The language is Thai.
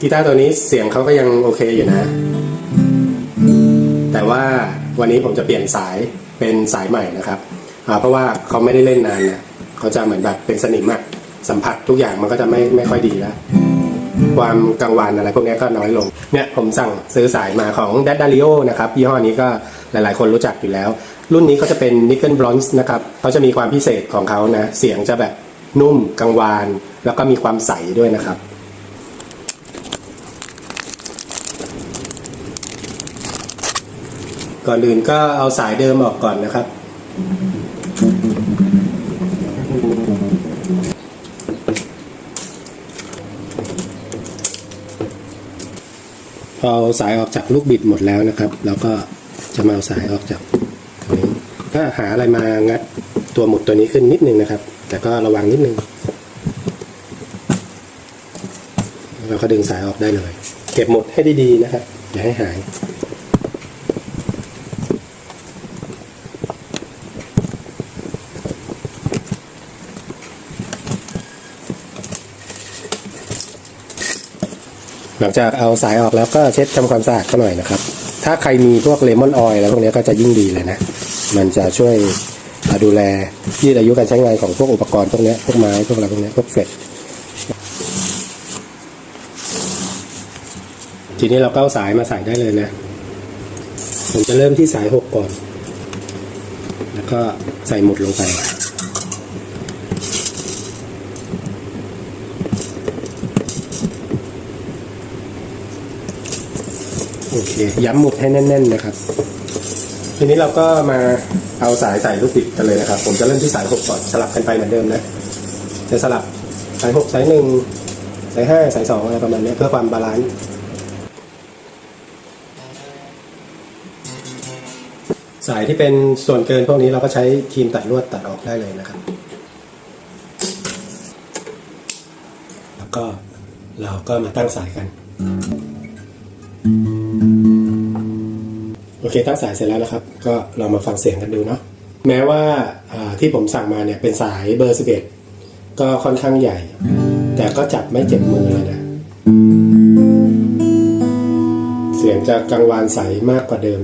กีตาร์ตัวนี้เสียงเขาก็ยังโอเคอยู่นะ แต่ว่าวันนี้ผมจะเปลี่ยนสายเป็นสายใหม่นะครับ เพราะว่าเขาไม่ได้เล่นนานนะเขาจะเหมือนแบบเป็นสนิมอะสัมผัสทุกอย่างมันก็จะไม่ไม่ค่อยดีแล้ว ความกังวานอะไรพวกนี้ก็น้อยลง เนี่ยผมสั่งซื้อสายมาของ d a d a l i o นะครับยี่ห้อนี้ก็หลายๆ คนรู้จักอยู่แล้ว รุ่นนี้เขาจะเป็น Nickel Bronze นะครับเขาจะมีความพิเศษของเขานะ เสียงจะแบบนุ่มกังวาน แล้วก็มีความใสด้วยนะครับ ก่อนอื่นก็เอาสายเดิมออกก่อนนะครับ พอเอาสายออกจากลูกบิดหมดแล้วนะครับแล้วก็จะมาเอาสายออกจากตรงนี้ก็หาอะไรมางัดตัวหมุดตัวนี้ขึ้นนิดนึงนะครับ แต่ก็ระวังนิดนึงแล้วก็ดึงสายออกได้เลย เก็บหมดให้ดีๆนะครับ อย่าให้หาย หลังจากเอาสายออกแล้วก็เช็ดทำความสะอาดเขาหน่อยนะครับ ถ้าใครมีพวกเลมอนออยล์แล้วพวกนี้ก็จะยิ่งดีเลยนะ มันจะช่วยดูแลยืดอายุการใช้งานของพวกอุปกรณ์พวกนี้พวกไม้พวกอะไรพวกนี้พวกเฟลตทีนี้เราก็เอาสายมาใส่ได้เลยนะ ผมจะเริ่มที่สายหกก่อน แล้วก็ใส่หมุดลงไป โอเค ย้ำหมุดให้แน่น ๆ นะครับ ทีนี้เราก็มาเอาสายใส่ลูกบิดกันเลยนะครับ ผมจะเริ่มที่สายหกก่อนสลับกันไปเหมือนเดิมนะ จะสลับสายหกสายหนึ่งสายห้าสายสองอะไรประมาณนี้เพื่อความบาลานซ์สายที่เป็นส่วนเกินพวกนี้เราก็ใช้ครีมตัดลวดตัดออกได้เลยนะครับ แล้วก็เราก็มาตั้งสายกัน อเคตั้งสายเสร็จแล้วนะครับ ก็เรามาฟังเสียงกันดูเนาะแม้ว่าที่ผมสั่งมาเนี่ยเป็นสายเบอร์11ก็ค่อนข้างใหญ่ แต่ก็จับไม่เจ็บมือเลยนะ เสียงจะกังวานใสมากกว่าเดิม